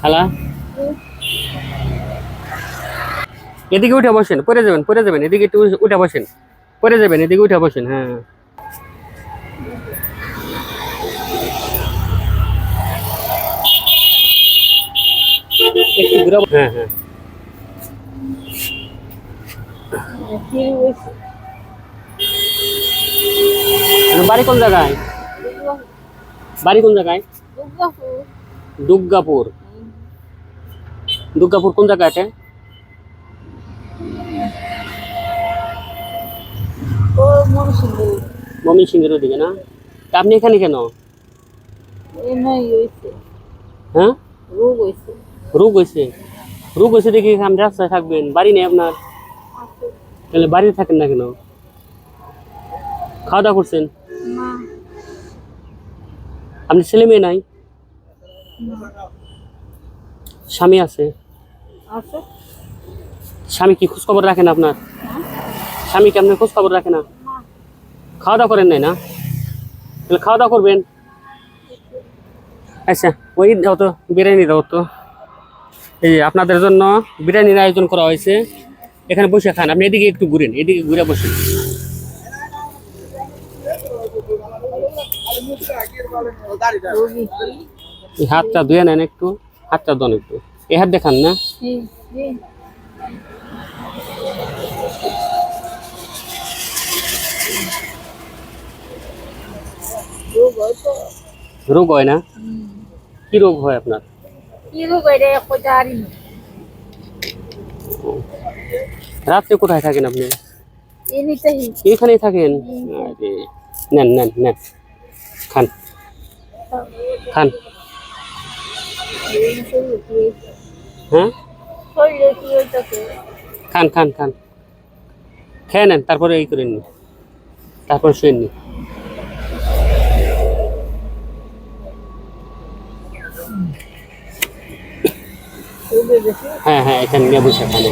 খালা? এদিকে উঠে বসেন পরে যাবেন পরে যাবেন, এদিকে একটু উঠে বসেন পরে যাবেন, এদিকে উঠে বসেন হ্যাঁ। হ্যাঁ হ্যাঁ। বাড়ি কোন জায়গায়? বাড়ি কোন জায়গায়? দুর্গাপুর। দুর্গাপুর কোন জায়গা আছে? মমি সিংহের ওদিকে। না? তা আপনি এখানে কেন? হ্যাঁ? রোগ হয়েছে। রোগ হয়েছে? দেখি আপনি রাস্তায় থাকবেন? বাড়ি নেই আপনার? তাহলে বাড়িতে থাকেন না কেন? খাওয়া দাওয়া করছেন? আপনি ছেলে মেয়ে নাই? স্বামী আছে? স্বামী কি খোঁজ খবর রাখেন আপনার? স্বামী কি আপনার খোঁজ খবর রাখে না? খাওয়া দাওয়া করেন নাই না? তাহলে খাওয়া দাওয়া করবেন? আচ্ছা ওই দাও তো বিরিয়ানি দাও তো। এই আপনাদের জন্য বিরিয়ানির আয়োজন করা হয়েছে। এখানে বসে খান আপনি এদিকে একটু ঘুরেন এদিকে ঘুরে বসেন। এই হাতটা ধুয়ে নেন একটু হাতটা দন একটু। এই হাত দেখান না। রোগ হয় না? কি রোগ হয় আপনার? রাত্রে কোথায় থাকেন আপনি? এখানেই থাকেন? নেন নেন নেন। খান। খান। হ্যাঁ খান খান খান। খেয়ে নেন, তারপরে এই করেন তারপরে শুয়ে নি হ্যাঁ হ্যাঁ এখানে নিয়ে বসে খান।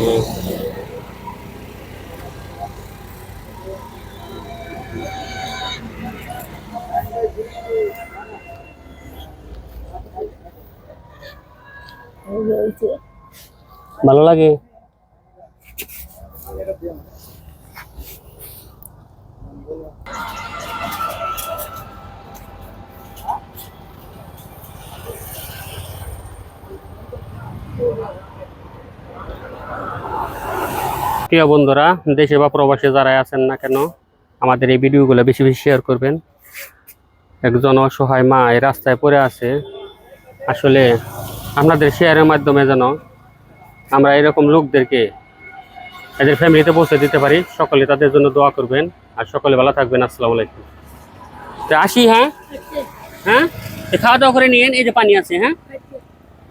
ভালো লাগে? প্রিয় বন্ধুরা, দেশে বা প্রবাসে যারা আছেন না কেন, আমাদের এই ভিডিওগুলো বেশি বেশি শেয়ার করবেন। একজন অসহায় মা এই রাস্তায় পড়ে আছে। আসলে আপনাদের শেয়ারের মাধ্যমে যেন আমরা এরকম লোকদেরকে এদের ফ্যামিলিতে পৌঁছে দিতে পারি। সকলে তাদের জন্য দোয়া করবেন। আর সকলে ভালো থাকবেন। আসসালামু আলাইকুম। তো আসি হ্যাঁ? হ্যাঁ? খাওয়া দাওয়া করে নিয়েন। এই যে পানি আছে হ্যাঁ?